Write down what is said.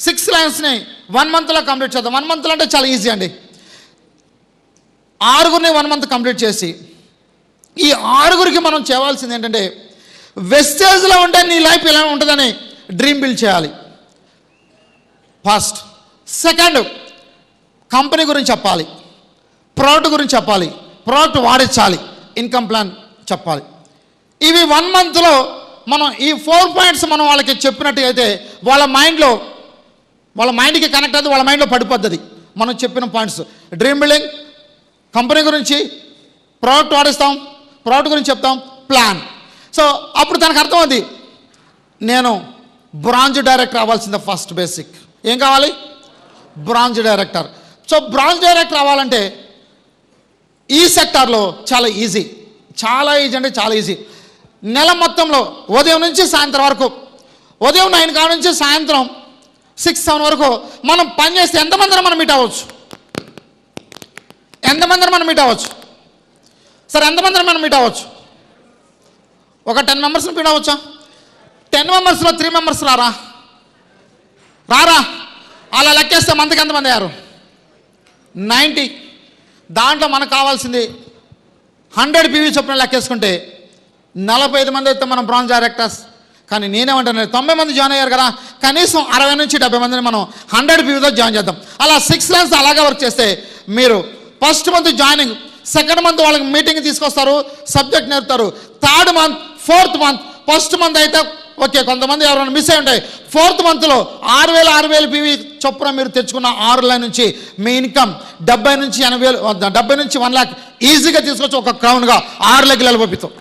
Six లైన్స్ని one మంత్లో complete చేద్దాం. వన్ మంత్లో అంటే చాలా ఈజీ అండి. ఆరుగురిని వన్ మంత్ కంప్లీట్ చేసి ఈ ఆరుగురికి మనం చేయవలసింది ఏంటంటే వెస్టేజ్లో ఉంటే నీ లైఫ్ ఎలా ఉంటుందని డ్రీమ్ బిల్డ్ చేయాలి. ఫస్ట్ సెకండ్ కంపెనీ గురించి చెప్పాలి. ప్రోడక్ట్ గురించి చెప్పాలి. ప్రోడక్ట్ వాడించాలి. ఇన్కమ్ ప్లాన్ చెప్పాలి. ఇవి వన్ మంత్లో మనం ఈ ఫోర్ పాయింట్స్ మనం వాళ్ళకి చెప్పినట్టు అయితే వాళ్ళ మైండ్లో వాళ్ళ మైండ్కి కనెక్ట్ అయితే వాళ్ళ మైండ్లో పడిపోద్ది మనం చెప్పిన పాయింట్స్ డ్రీమ్ బిల్డింగ్ కంపెనీ గురించి ప్రోడక్ట్ వాడిస్తాం ప్రోడక్ట్ గురించి చెప్తాం ప్లాన్ సో అప్పుడు తనకు అర్థమైంది నేను బ్రాంజ్ డైరెక్టర్ అవ్వాల్సిందే ఫస్ట్ బేసిక్ ఏం కావాలి? Bronze director so bronze director అవ్వాలంటే ఈ సెక్టార్లో చాలా ఈజీ చాలా ఈజీ అంటే చాలా ఈజీ నెల మొత్తంలో ఉదయం నుంచి సాయంత్రం వరకు ఉదయం నైన్ కాడ నుంచి సాయంత్రం సిక్స్ సెవెన్ వరకు మనం పని చేస్తే ఎంతమందిని మనం మీట్ అవ్వచ్చు? ఎంతమందిని మనం మీట్ అవ్వచ్చు? సరే ఎంతమందిని మనం మీట్ అవ్వచ్చు? ఒక టెన్ మెంబర్స్ని మీట్ అవ్వచ్చా? టెన్ మెంబర్స్లో త్రీ మెంబర్స్ రారా? రారా? అలా లెక్కేస్తే మందికి ఎంతమంది అయ్యారు? నైంటీ. దాంట్లో మనకు కావాల్సింది హండ్రెడ్ పీవీ చొప్పున లెక్కేసుకుంటే నలభై ఐదు మంది అయితే మనం బ్రాంజ్ డైరెక్టర్స్ కానీ నేనేమంటాను తొంభై మంది జాయిన్ అయ్యారు కదా కనీసం అరవై నుంచి డెబ్బై మందిని మనం హండ్రెడ్ పీవీతో జాయిన్ చేద్దాం. అలా సిక్స్ ల్యాన్స్ అలాగే వర్క్ చేస్తే మీరు first month joining second month వాళ్ళకి మీటింగ్ తీసుకొస్తారు సబ్జెక్ట్ నేర్పుతారు third month fourth month first month అయితే ఓకే కొంతమంది ఎవరైనా మిస్ అయి ఉంటాయి. ఫోర్త్ మంత్లో ఆరు వేలు ఆరు వేలు పీవీ చొప్పున మీరు తెచ్చుకున్న ఆరు లైన్ నుంచి మీ ఇన్కమ్ డెబ్బై నుంచి ఎనభై వేలు డెబ్బై నుంచి వన్ ల్యాక్ ఈజీగా తీసుకొచ్చి ఒక క్రౌన్గా ఆరు లెక్కలు పంపిస్తాం